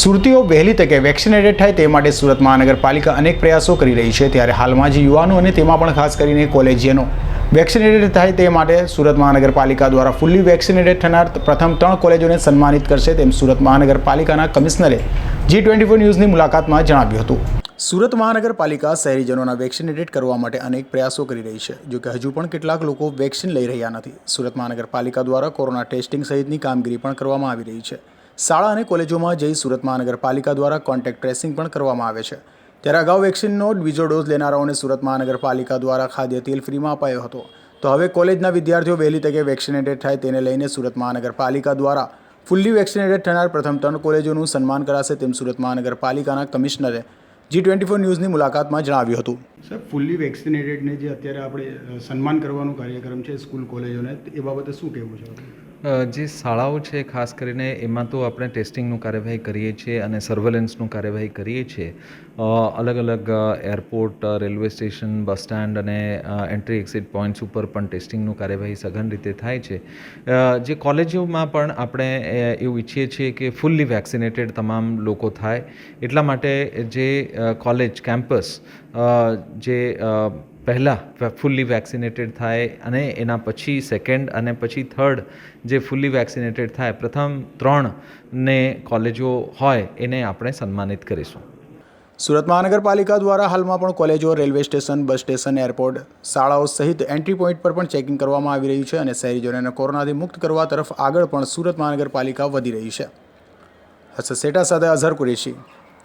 સુરતીઓ વહેલી તકે વેક્સિનેટેડ થાય તે માટે સુરત મહાનગરપાલિકા અનેક પ્રયાસો કરી રહી છે. ત્યારે હાલમાં જે યુવાનો અને તેમાં પણ ખાસ કરીને કોલેજિયનો વેક્સિનેટેડ થાય તે માટે સુરત મહાનગરપાલિકા દ્વારા ફૂલ્લી વેક્સિનેટેડ થનાર પ્રથમ ત્રણ કોલેજોને સન્માનિત કરશે તેમ સુરત મહાનગરપાલિકાના કમિશનરે જી ટ્વેન્ટી ફોર ન્યૂઝની મુલાકાતમાં જણાવ્યું હતું. સુરત મહાનગરપાલિકા શહેરીજનોના વેક્સિનેટેડ કરવા માટે અનેક પ્રયાસો કરી રહી છે. જોકે હજુ પણ કેટલાક લોકો વેક્સિન લઈ રહ્યા નથી. સુરત મહાનગરપાલિકા દ્વારા કોરોના ટેસ્ટિંગ સહિતની કામગીરી પણ કરવામાં આવી રહી છે. શાળા અને કોલેજોમાં જઈ સુરત મહાનગરપાલિકા દ્વારા કોન્ટેક્ટ ટ્રેસિંગ પણ કરવામાં આવે છે. ત્યારે અગાઉ વેક્સિનનો બીજો ડોઝ લેનારાઓને સુરત મહાનગરપાલિકા દ્વારા ખાદ્ય તેલ ફ્રીમાં અપાયો હતો. તો હવે કોલેજના વિદ્યાર્થીઓ વહેલી તકે વેક્સિનેટેડ થાય તેને લઈને સુરત મહાનગરપાલિકા દ્વારા ફૂલ્લી વેક્સિનેટેડ થનાર પ્રથમ ત્રણ કોલેજોનું સન્માન કરાશે તેમ સુરત મહાનગરપાલિકાના કમિશનરે જી ટ્વેન્ટી ફોર ન્યૂઝની મુલાકાતમાં જણાવ્યું હતું. સર ફૂલ્લી વેક્સિનેટેડને જે અત્યારે આપણે સન્માન કરવાનો કાર્યક્રમ છે સ્કૂલ કોલેજોને, એ બાબતે શું કહેવું છે? જે શાળાઓ છે, ખાસ કરીને એમાં તો આપણે ટેસ્ટિંગનું કાર્યવાહી કરીએ છીએ અને સર્વેલન્સનું કાર્યવાહી કરીએ છીએ. અલગ અલગ airport railway station, bus stand અને એન્ટ્રી એક્ઝિટ પોઈન્ટ્સ ઉપર પણ ટેસ્ટિંગનું કાર્યવાહી સઘન રીતે થાય છે. જે કોલેજોમાં પણ આપણે એવું ઈચ્છીએ છીએ કે ફૂલ્લી વેક્સિનેટેડ તમામ લોકો થાય. એટલા માટે જે કોલેજ, કેમ્પસ જે પહેલાં ફૂલ્લી વેક્સિનેટેડ થાય અને એના પછી સેકન્ડ અને પછી થર્ડ જે ફૂલ્લી વેક્સિનેટેડ થાય, પ્રથમ ત્રણ ને કોલેજો હોય એને આપણે સન્માનિત કરીશું. સુરત મહાનગરપાલિકા દ્વારા હાલમાં પણ કોલેજો, railway station, bus station, airport, શાળાઓ સહિત એન્ટ્રી પોઈન્ટ પર પણ ચેકિંગ કરવામાં આવી રહ્યું છે અને શહેરીજનોને કોરોનાથી મુક્ત કરવા તરફ આગળ પણ સુરત મહાનગરપાલિકા વધી રહી છે. હર્ષદ સેટા સાથે અઝહર કુરેશી.